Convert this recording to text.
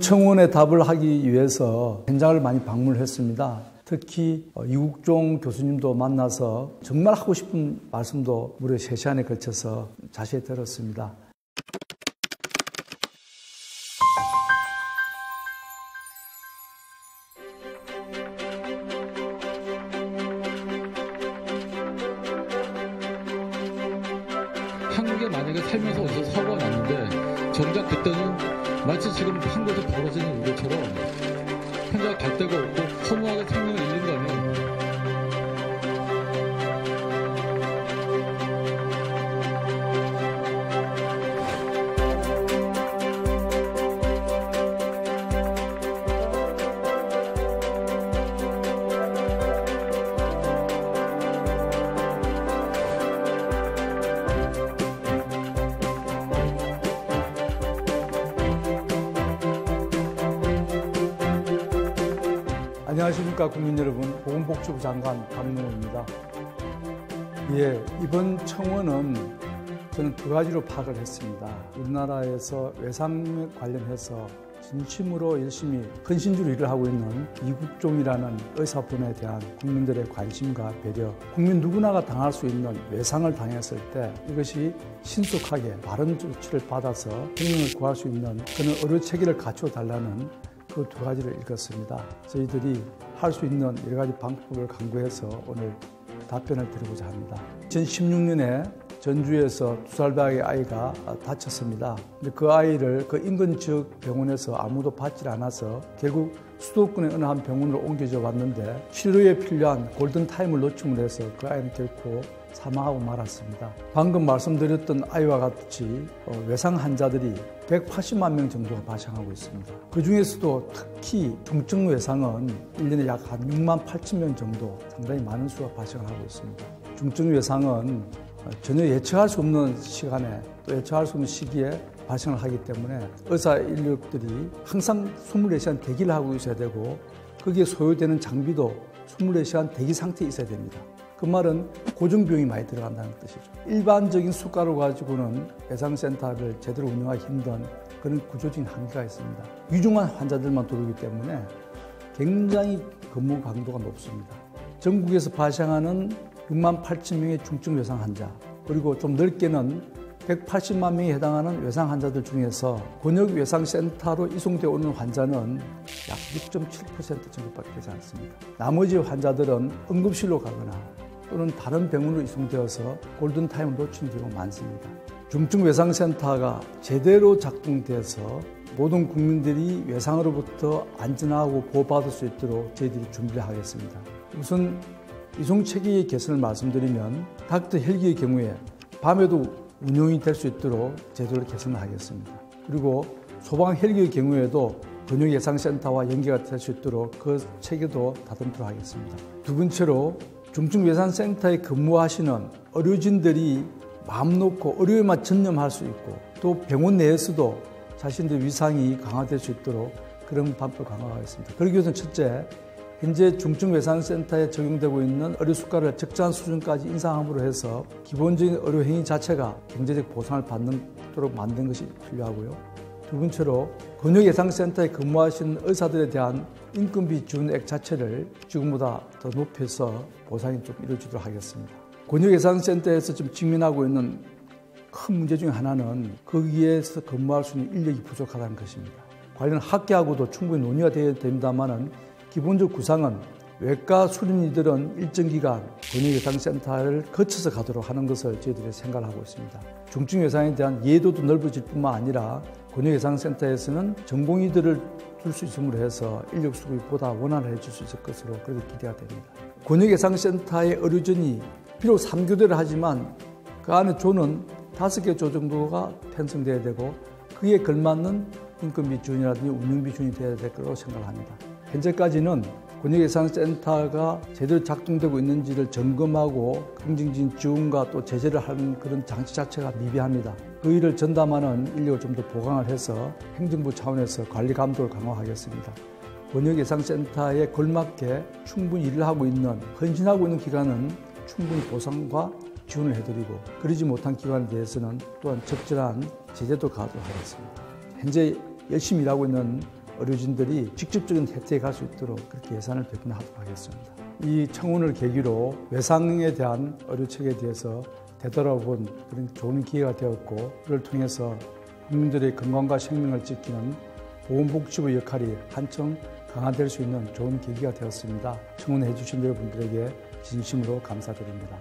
청원에 답을 하기 위해서 현장을 많이 방문했습니다. 특히 어, 이국종 교수님도 만나서 정말 하고 싶은 말씀도 무려 3시간에 걸쳐서 자세히 들었습니다. 한국에 만약에 살면서 어디서 사고가 났는데 정작 그때는 마치 지금 한국에서 벌어지는 일처럼 혼자 갈 데가 없고 허무하게 생명을 안녕하십니까 국민 여러분 보건복지부 장관 박문호입니다. 예, 이번 청원은 저는 두 가지로 파악을 했습니다. 우리나라에서 외상 관련해서 진심으로 열심히 헌신주로 일을 하고 있는 이국종이라는 의사분에 대한 국민들의 관심과 배려, 국민 누구나가 당할 수 있는 외상을 당했을 때 이것이 신속하게 바른 조치를 받아서 생명을 구할 수 있는 그런 의료 체계를 갖춰 달라는 그두 가지를 읽었습니다. 저희들이 할 수 있는 여러 가지 방법을 강구해서 오늘 답변을 드리고자 합니다. 2016년에 전주에서 두 살박의 아이가 다쳤습니다. 그 아이를 그 인근 지역 병원에서 아무도 받질 않아서 결국 수도권의 어느 한 병원으로 옮겨져 왔는데 치료에 필요한 골든타임을 놓침으로 해서 그 아이는 결코 사망하고 말았습니다. 방금 말씀드렸던 아이와 같이 어, 외상 환자들이 180만 명 정도가 발생하고 있습니다. 그 중에서도 특히 중증 외상은 1년에 약 한 6만 8천 명 정도 상당히 많은 수가 발생하고 있습니다. 중증 외상은 전혀 예측할 수 없는 시간에 또 예측할 수 없는 시기에 발생을 하기 때문에 의사 인력들이 항상 24시간 대기를 하고 있어야 되고 거기에 소요되는 장비도 24시간 대기 상태에 있어야 됩니다. 그 말은 고정비용이 많이 들어간다는 뜻이죠. 일반적인 수가로 가지고는 외상센터를 제대로 운영하기 힘든 그런 구조적인 한계가 있습니다. 위중한 환자들만 들어오기 때문에 굉장히 근무 강도가 높습니다. 전국에서 발생하는 6만 8천 명의 중증 외상 환자, 그리고 좀 넓게는 180만 명에 해당하는 외상 환자들 중에서 권역 외상센터로 이송되어 오는 환자는 약 6.7% 정도밖에 되지 않습니다. 나머지 환자들은 응급실로 가거나 또는 다른 병원으로 이송되어서 골든타임을 놓친 경우가 많습니다. 중증 외상센터가 제대로 작동돼서 모든 국민들이 외상으로부터 안전하고 보호받을 수 있도록 저희들이 준비를 하겠습니다. 우선 이송 체계의 개선을 말씀드리면 닥터 헬기의 경우에 밤에도 운영이 될 수 있도록 제도를 개선을 하겠습니다. 그리고 소방 헬기의 경우에도 근육 예상센터와 연계가 될 수 있도록 그 체계도 다듬도록 하겠습니다. 두 번째로 중증 예산센터에 근무하시는 의료진들이 마음 놓고 의료에만 전념할 수 있고 또 병원 내에서도 자신들 위상이 강화될 수 있도록 그런 방법을 강화하겠습니다. 그러기 위해서는 첫째, 현재 중증외상센터에 적용되고 있는 의료 수가를 적절한 수준까지 인상함으로 해서 기본적인 의료 행위 자체가 경제적 보상을 받도록 만든 것이 필요하고요. 두 번째로 근육예상센터에 근무하시는 의사들에 대한 인건비 지원액 자체를 지금보다 더 높여서 보상이 좀 이루어지도록 하겠습니다. 근육예상센터에서 지금 직면하고 있는 큰 문제 중에 하나는 거기에서 근무할 수 있는 인력이 부족하다는 것입니다. 관련 학계하고도 충분히 논의가 되어야 됩니다만은 기본적 구상은 외과 수련이들은 일정 기간 근육예상센터를 거쳐서 가도록 하는 것을 저희들이 생각하고 있습니다. 중증 예상에 대한 예도도 넓어질 뿐만 아니라 근육예상센터에서는 전공의들을 둘수 있음으로 해서 인력 수급이 보다 원활해질 수 있을 것으로 그렇게 기대가 됩니다. 근육예상센터의 의료진이 비록 3교대를 하지만 그 안에 조는 5개 조 정도가 편성돼야 되고 그에 걸맞는 인건비 지원이라든지 운영비 지원이 되어야 될 거라고 생각합니다. 현재까지는 근육예산센터가 제대로 작동되고 있는지를 점검하고 긍정적인 지원과 또 제재를 하는 그런 장치 자체가 미비합니다. 그 일을 전담하는 인력을 좀 더 보강을 해서 행정부 차원에서 관리 감독을 강화하겠습니다. 근육예상센터에 걸맞게 충분히 일을 하고 있는 헌신하고 있는 기관은 충분히 보상과 지원을 해드리고 그러지 못한 기관에 대해서는 또한 적절한 제재도 가도록 하겠습니다. 현재 열심히 일하고 있는 의료진들이 직접적인 혜택에 갈수 있도록 그렇게 예산을 배분하도록 하겠습니다. 이 청원을 계기로 외상에 대한 의료책에 대해서 되돌아본 그런 좋은 기회가 되었고 이를 통해서 국민들의 건강과 생명을 지키는 보건복지부 역할이 한층 강화될 수 있는 좋은 계기가 되었습니다. 청원해 주신 여러분들에게 진심으로 감사드립니다.